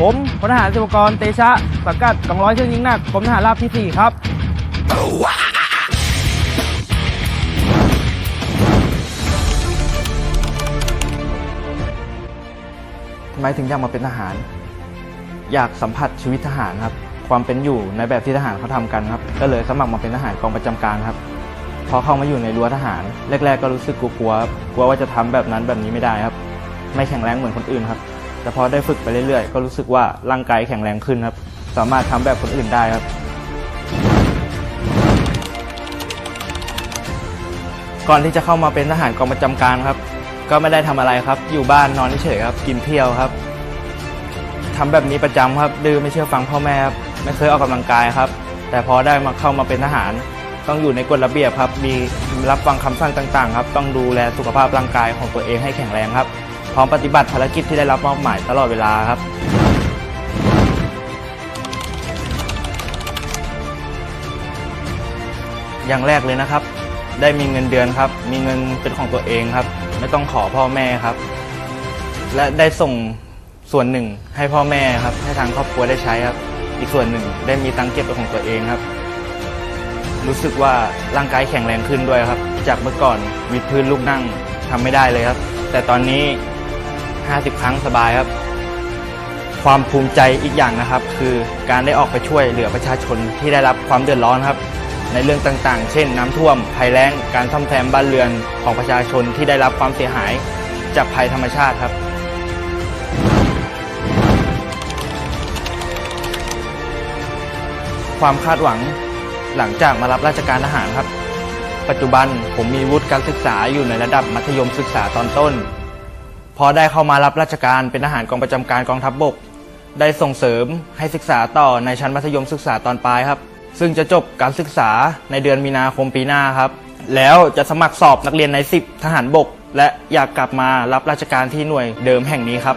ผมพลทหารสิวกรเตชะสังกัดกองร้อยเครื่องยิงหนักกรมทหารราบที่ 4 ครับ ทำไมถึงอยากมาเป็นทหาร อยากสัมผัสชีวิตทหารครับ ความเป็นอยู่ในแบบที่ทหารเขาทำกันครับ ก็เลยสมัครมาเป็นทหารกองประจำการครับ พอเข้ามาอยู่ในรั้วทหาร แรก ๆ ก็รู้สึกกลัวๆครับกลัวว่าจะทำแบบนั้นแบบนี้ไม่ได้ครับ ไม่แข็งแรงเหมือนคนอื่นครับ แต่พอได้ฝึกไปเรื่อยๆ ก็รู้สึกว่าร่างกายแข็งแรงขึ้นครับ สามารถทำแบบคนอื่นได้ครับ ก่อนที่จะเข้ามาเป็นทหารกองประจำการครับ ก็ไม่ได้ทำอะไรครับ อยู่บ้านนอนเฉยครับ กินเที่ยวครับทำแบบนี้ประจำครับ ดื้อไม่เชื่อฟังพ่อแม่ครับ ไม่เคยออกกำลังกายครับ แต่พอได้มาเข้ามาเป็นทหาร ต้องอยู่ในกฎระเบียบครับ มีรับฟังคำสั่งต่างๆ ครับ ต้องดูแลสุขภาพร่างกายของตัวเองให้แข็งแรงครับ พร้อมปฏิบัติภารกิจที่ได้รับมอบหมายตลอดเวลาครับอย่างแรกเลยนะครับ ได้มีเงินเดือนครับ มีเงินเป็นของตัวเองครับ ไม่ต้องขอพ่อแม่ครับ และได้ส่งส่วนหนึ่งให้พ่อแม่ครับ ให้ทางครอบครัวได้ใช้ครับ อีกส่วนหนึ่งได้มีตังค์เก็บเป็นของตัวเองครับ รู้สึกว่าร่างกายแข็งแรงขึ้นด้วยครับ จากเมื่อก่อนวิดพื้นลูกนั่งทำไม่ได้เลยครับ แต่ตอนนี้ 50 ครั้งสบายครับ ความภูมิใจอีกอย่างนะครับ คือการได้ออกไปช่วยเหลือประชาชนที่ได้รับความเดือดร้อนครับ ในเรื่องต่างๆ เช่น น้ำท่วมภัยแล้งการซ่อมแซมบ้านเรือนของประชาชนที่ได้รับความเสียหาย จากภัยธรรมชาติครับความคาดหวังหลังจากมารับราชการทหารครับ ปัจจุบันผมมีวุฒิการศึกษาอยู่ในระดับมัธยมศึกษาตอนต้น พอได้เข้ามารับราชการเป็นทหารกองประจำการกองทัพบบก ได้ส่งเสริมให้ศึกษาต่อในชั้นมัธยมศึกษาตอนปลายครับ ซึ่งจะจบการศึกษาในเดือนมีนาคมปีหน้าครับ แล้วจะสมัครสอบนักเรียนใน 10 ทหารบก และอยากกลับมารับราชการที่หน่วยเดิมแห่งนี้ครับ